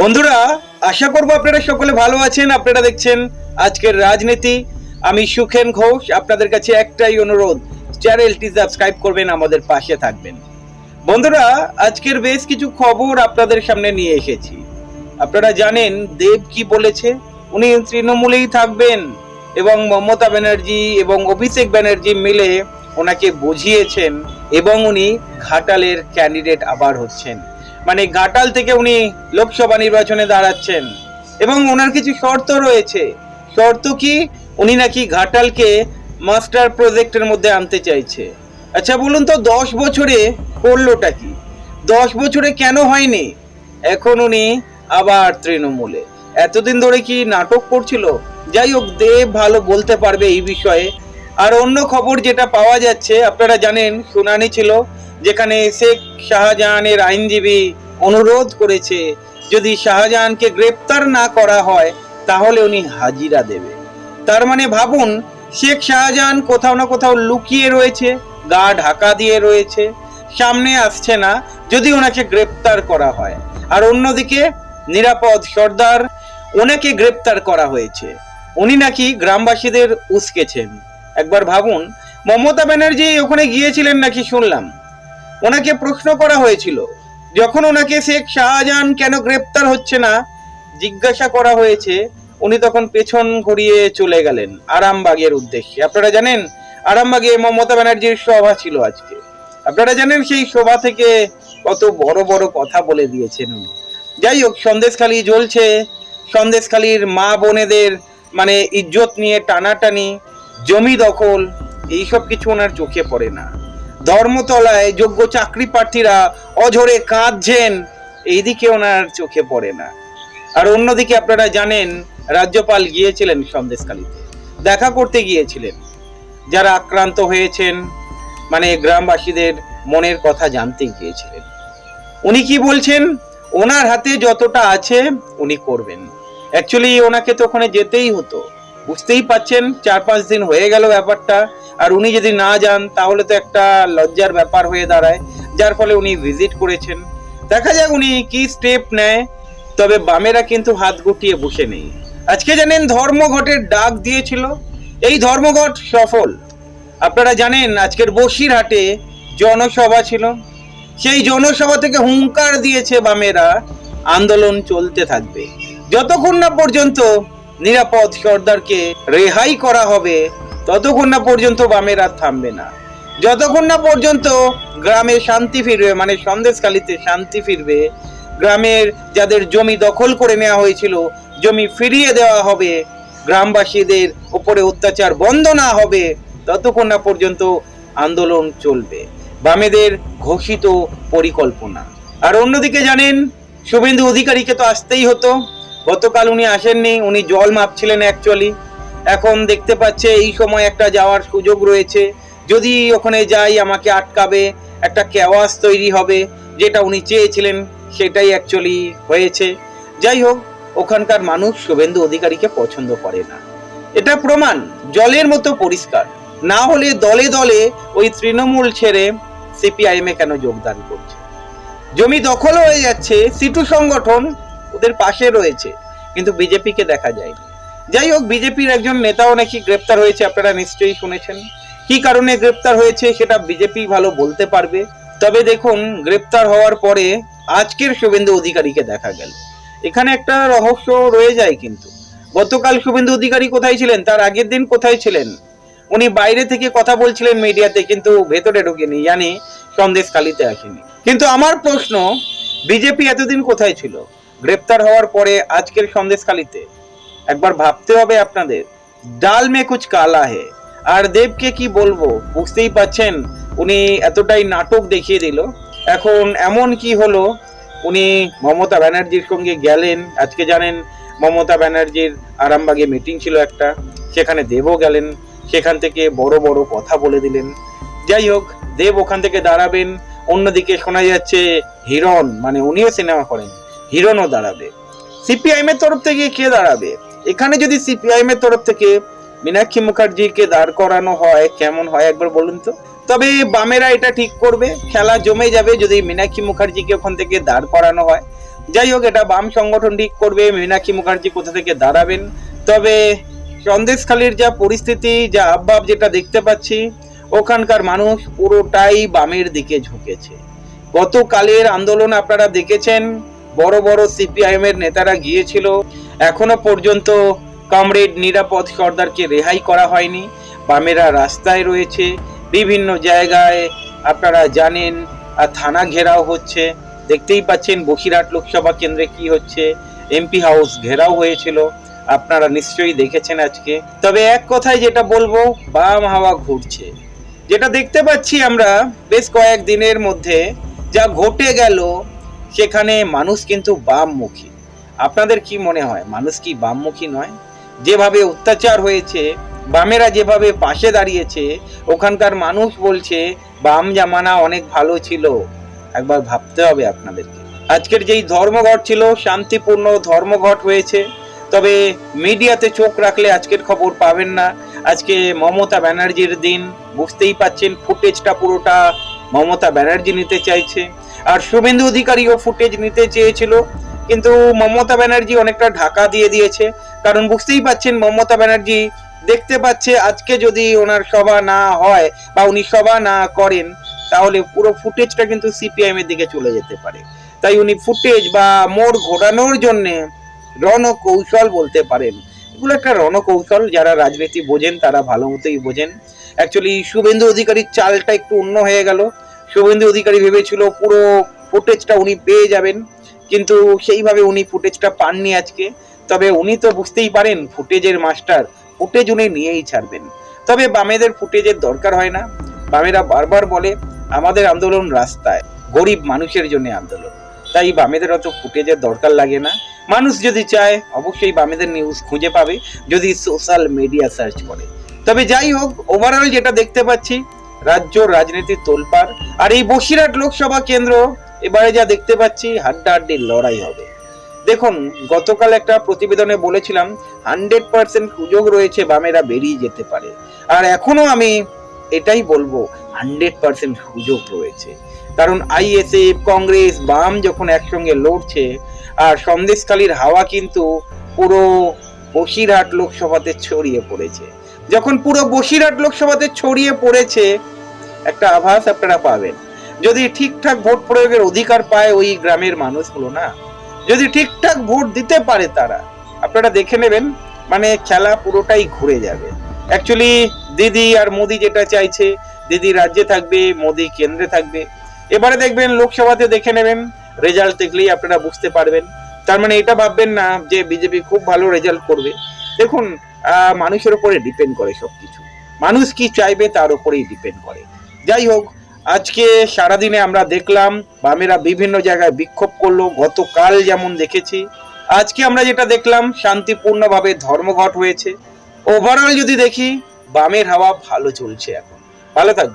বন্ধুরা, আশা করব আপনারা সকলে ভালো আছেন, আপনারা দেখছেন আজকের রাজনীতি। আমি সুখেন ঘোষ, আপনাদের কাছে একটাই অনুরোধ, চ্যানেলটি সাবস্ক্রাইব করবেন, আমাদের পাশে থাকবেন। বন্ধুরা, আজকের বেশ কিছু খবর আপনাদের সামনে নিয়ে এসেছি। আপনারা জানেন, দেব কি বলেছে? উনি তৃণমূলেই থাকবেন এবং মমতা ব্যানার্জি এবং অভিষেক ব্যানার্জি মিলে ওনাকে বুঝিয়েছেন এবং উনি ঘাটালের ক্যান্ডিডেট আবার হচ্ছেন। মানে ঘাটাল থেকে উনি লোকসভা নির্বাচনে দাঁড়াচ্ছেন। এবং ওনার কিছু শর্ত রয়েছে। শর্ত কি? উনি নাকি ঘাটালকে মাস্টার প্রজেক্টের মধ্যে আনতে চাইছে। আচ্ছা বলুন তো, দশ বছরে করলোটা কি? দশ বছরে কেন হয়নি? এখন উনি আবার তৃণমূলে। এতদিন ধরে কি নাটক করছিল? যাই হোক, দেব ভালো বলতে পারবে এই বিষয়ে। আর অন্য খবর যেটা পাওয়া যাচ্ছে, আপনারা জানেন, শুনানি ছিল যেখানে শেখ শাহজাহানের আইনজীবী অনুরোধ করেছে, যদি শাহজাহানকে গ্রেপ্তার না করা হয়, তাহলে উনি হাজিরা দেবে। তার মানে ভাবুন, শেখ শাহজাহান কোথাও না কোথাও লুকিয়ে রয়েছে, গা ঢাকা দিয়ে রয়েছে, সামনে আসছে না, যদি ওনাকে গ্রেপ্তার করা হয়। আর অন্যদিকে, নিরাপদ সর্দার, ওনাকে গ্রেপ্তার করা হয়েছে। উনি নাকি গ্রামবাসীদের উস্কেছেন। একবার ভাবুন, মমতা ব্যানার্জি ওখানে গিয়েছিলেন নাকি শুনলাম? ওনাকে প্রশ্ন করা হয়েছিল। যখন ওনাকে শেখ শাহজাহান কেন গ্রেপ্তার হচ্ছে না, জিজ্ঞাসা করা হয়েছে, উনি তখন পেছন ঘুরিয়ে চলে গেলেন আরামবাগের উদ্দেশ্যে। আপনারা জানেন, আরামবাগে মমতা ব্যানার্জির সভা ছিল আজকে। আপনারা জানেন সেই সভা থেকে কত বড় বড় কথা বলে দিয়েছেন উনি। যাই হোক, সন্দেশখালি জ্বলছে। সন্দেশখালির মা বোনেদের মানে ইজ্জত নিয়ে টানাটানি, জমি দখল, এইসব কিছু ওনার চোখে পড়ে না। ধর্মতলায় যোগ্য চাকরি প্রার্থীরা অঝরে কাঁদছেন। এইদিকে ওনার চোখে পড়ে না। আর অন্যদিকে আপনারা জানেন, রাজ্যপাল গিয়েছিলেন সন্দেশখালিতে। দেখা করতে গিয়েছিলেন। যারা আক্রান্ত হয়েছেন মানে গ্রামবাসীদের মনের কথা জানতে গিয়েছিলেন। উনি কি বলছেন? ওনার হাতে যতটা আছে, উনি করবেন। অ্যাকচুয়ালি ওনাকে তো ওখানে যেতেই হতো। বুঝতেই পাচ্ছেন, চার পাঁচ দিন হয়ে গেল ব্যাপারটা। আর উনি যদি না যান, তাহলে তো একটা লজ্জার ব্যাপার হয়ে দাঁড়ায়। যার ফলে উনি ভিজিট করেছেন। দেখা যাক উনি কি স্টেপ নেয়, তবে বামেরা কিন্তু হাত গুটিয়ে বসে নেই। আজকে জানেন ধর্মঘটের ডাক দিয়েছিল। এই ধর্মঘট সফল। আপনারা জানেন, আজকের বসিরহাটে জনসভা ছিল। সেই জনসভা থেকে হুঙ্কার দিয়েছে বামেরা, আন্দোলন চলতে থাকবে। যতক্ষণ না পর্যন্ত নিরাপদ সর্দারকে রেহাই করা হবে ততক্ষণ না পর্যন্ত বামের আর থামবে না। যতক্ষণ না পর্যন্ত গ্রামে শান্তি ফিরবে মানে সন্দেশকালীতে শান্তি ফিরবে, গ্রামের যাদের জমি দখল করে নেওয়া হয়েছিল, জমি ফিরিয়ে দেওয়া হবে, গ্রামবাসীদের উপরে অত্যাচার বন্ধ না হবে, ততক্ষণ না পর্যন্ত আন্দোলন চলবে। বামেদের ঘোষিত পরিকল্পনা। আর অন্যদিকে জানেন, শুভেন্দু অধিকারীকে তো আসতেই হতো। গতকাল উনি আসেননি, উনি জল মাপছিলেন অ্যাকচুয়ালি এখন দেখতে পাচ্ছে এই সময় একটা যাওয়ার সুযোগ রয়েছে। যদি ওখানে যাই, আমাকে আটকাবে, একটা কেওয়াস তৈরি হবে, যেটা উনি চেয়েছিলেন, সেটাই অ্যাকচুয়ালি হয়েছে। যাই হোক, ওখানকার মানুষ শুভেন্দু অধিকারীকে পছন্দ করে না। এটা প্রমাণ, জলের মতো পরিষ্কার। না হলে দলে দলে ওই তৃণমূল ছেড়ে সিপিআইএম কেন যোগদান করছে? জমি দখল হয়ে যাচ্ছে, সিটু সংগঠন ওদের পাশে রয়েছে, কিন্তু বিজেপিকে দেখা যায়নি। যাই হোক, বিজেপির একজন নেতাও নাকি গ্রেপ্তার হয়েছে, আপনারা নিশ্চয়ই শুনেছেন। কি কারণে গ্রেপ্তার হয়েছে সেটা বিজেপি ভালো বলতে পারবে। তবে দেখুন, গ্রেপ্তার হওয়ার পরে আজকের শুভেন্দু অধিকারীকে দেখা গেল। এখানে একটা রহস্য রয়ে যায় কিন্তু। গতকাল শুভেন্দু অধিকারী কোথায় ছিলেন? তার আগের দিন কোথায় ছিলেন? উনি বাইরে থেকে কথা বলছিলেন মিডিয়াতে, কিন্তু ভেতরে ঢুকেনি, জানি সন্দেশখালিতে আসেনি। কিন্তু আমার প্রশ্ন, বিজেপি এতদিন কোথায় ছিল? গ্রেপ্তার হওয়ার পরে আজকের সন্দেশ সন্দেশখালিতে। একবার ভাবতে হবে আপনাদের। ডাল মে কুচ কালা হে। আর দেবকে কি বলব? বুঝতেই পাচ্ছেন, উনি এতটাই নাটক দেখিয়ে দিল। এখন এমন কি হলো? উনি মমতা ব্যানার্জির সঙ্গে গেলেন। আজকে জানেন, মমতা ব্যানার্জির আরামবাগে মিটিং ছিল একটা। সেখানে দেবও গেলেন। সেখান থেকে বড় বড় কথা বলে দিলেন। যাই হোক, দেব ওখান থেকে দাঁড়াবেন। অন্যদিকে শোনা যাচ্ছে, হিরণ মানে উনিও সিনেমা করেন। হিরণও দাঁড়াবে। সিপিআইএম এর তরফ থেকে কে দাঁড়াবে? এখানে যদি সিপিআইএম এর তরফ থেকে মীনাক্ষী মুখার্জিকে দাঁড় করানো হয়, কেমন হয় একবার বলুন তো? তবে বামেরা এটা ঠিক করবে, খেলা জমে যাবে যদি মীনাক্ষী মুখার্জিকে ওখান থেকে দাঁড় করানো হয়। যাই হোক, এটা বাম সংগঠন ঠিক করবে, মীনাক্ষী মুখার্জি কোথা থেকে দাঁড়াবেন? তবে সন্দেশখালীর যা পরিস্থিতি, যা আববাব যেটা দেখতে পাচ্ছি, ওখানকার মানুষ পুরোটাই বামের দিকে ঝুঁকেছে। গতকালের আন্দোলন আপনারা দেখেছেন, বড় বড় সিপিআইএম এর নেতারা গিয়েছিল এখনও পর্যন্ত কমরেড নিরাপদ সর্দারকে রেহাই করা হয়নি। বামেরা রাস্তায় রয়েছে, বিভিন্ন জায়গায় আপনারা জানেন থানা ঘেরাও হচ্ছে। দেখতেই পাচ্ছেন বসিরহাট লোকসভা কেন্দ্রে কি হচ্ছে। এমপি হাউস ঘেরাও হয়েছিল, আপনারা নিশ্চয়ই দেখেছেন আজকে। তবে এক কথায় যেটা বলব, বাম হাওয়া ঘুরছে। যেটা দেখতে পাচ্ছি আমরা বেশ কয়েক দিনের মধ্যে, যা ঘটে গেল, সেখানে মানুষ কিন্তু বাম বামমুখী। আপনাদের কি মনে হয়? মানুষ কি বামমুখী নয়? যেভাবে অত্যাচার হয়েছে, বামেরা যেভাবে পাশে দাঁড়িয়েছে, ওখানকার মানুষ বলছে, বাম জামানা অনেক ভালো ছিল। একবার ভাবতে হবে আপনাদেরকে। আজকের যেই ধর্মঘট ছিল, শান্তিপূর্ণ ধর্মঘট হয়েছে। তবে মিডিয়াতে চোখ রাখলে আজকের খবর পাবেন না। আজকে মমতা ব্যানার্জির দিন, বুঝতেই পাচ্ছেন ফুটেজটা পুরোটা মমতা ব্যানার্জি নিতে চাইছে। আর শুভেন্দু অধিকারীও ফুটেজ নিতে চেয়েছিল। কিন্তু মমতা ব্যানার্জি অনেকটা ঢাকা দিয়ে দিয়েছে। কারণ বুঝতেই পাচ্ছেন, মমতা ব্যানার্জি দেখতে পাচ্ছে আজকে যদি ওনার সভা না হয় বা উনি সভা না করেন, তাহলে পুরো ফুটেজটা কিন্তু সিপিআইএম এর দিকে চলে যেতে পারে। তাই উনি ফুটেজ বা মোড় ঘোরানোর জন্য রণকৌশল বলতে পারেন। এগুলো একটা রণকৌশল, যারা রাজনীতি বোঝেন তারা ভালো মতোই বোঝেন। অ্যাকচুয়ালি শুভেন্দু অধিকারীর চালটা একটু অন্য হয়ে গেল। শুভেন্দু অধিকারী ভেবেছিল পুরো ফুটেজটা উনি পেয়ে যাবেন। কিন্তু সেইভাবে উনি ফুটেজটা পাননি আজকে। তবে উনি তো বুঝতেই পারেন ফুটেজের মাস্টার ফুটেজ উনি নিয়েই ছাড়বেন। তবে বামেদের ফুটেজের দরকার হয় না। বামেরা বারবার বলে, আমাদের আন্দোলন রাস্তায়। গরিব মানুষের জন্য আন্দোলন। তাই বামেদের অত ফুটেজের দরকার লাগে না। মানুষ যদি চায়, অবশ্যই বামেদের নিউজ খুঁজে পাবে, যদি সোশ্যাল মিডিয়া সার্চ করে। তবে যাই হোক ওভারঅল যেটা দেখতে পাচ্ছি, রাজ্য রাজনীতির তোলপাড়। আর এই বসিরহাট লোকসভা কেন্দ্র এবারে যা দেখতে পাচ্ছি, হাড্ডাহাড্ডির লড়াই হবে। দেখুন, গতকাল একটা প্রতিবেদনে বলেছিলাম, হান্ড্রেড পার্সেন্ট সুযোগ রয়েছে বামেরা বেরিয়ে যেতে পারে। আর এখনও আমি এটাই বলব, হান্ড্রেড পার্সেন্ট সুযোগ রয়েছে। কারণ আইএসএফ, কংগ্রেস, বাম যখন একসঙ্গে লড়ছে, আর সন্দেশকালীর হাওয়া কিন্তু পুরো বসিরহাট লোকসভাতে ছড়িয়ে পড়েছে। যখন পুরো বসিরহাট লোকসভাতে ছড়িয়ে পড়েছে, একটা আভাস আপনারা পাবেন। যদি ঠিকঠাক ভোট প্রয়োগের অধিকার পায় ওই গ্রামের মানুষগুলো না। যদি ঠিকঠাক ভোট দিতে পারে তারা, আপনারা দেখে নেবেন মানে খেলা পুরোটাই ঘুরে যাবে। অ্যাকচুয়ালি দিদি আর মোদি যেটা চাইছে, দিদি রাজ্যে থাকবে, মোদি কেন্দ্রে থাকবে। এবারে দেখবেন, লোকসভাতে দেখে নেবেন রেজাল্ট দেখলেই আপনারা বুঝতে পারবেন। তার মানে এটা ভাববেন না যে বিজেপি খুব ভালো রেজাল্ট করবে। দেখুন মানুষের উপরে ডিপেন্ড করে সবকিছু। মানুষ কি চাইবে তার উপরেই ডিপেন্ড করে। যাই হোক আজকে সারাদিনে আমরা দেখলাম, বামেরা বিভিন্ন জায়গায় বিক্ষোভ করল, গতকাল যেমন দেখেছি। আজকে আমরা যেটা দেখলাম, শান্তিপূর্ণভাবে ধর্মঘট হয়েছে। ওভারঅল যদি দেখি, বামের হাওয়া ভালো চলছে এখন। ভালো থাকবেন।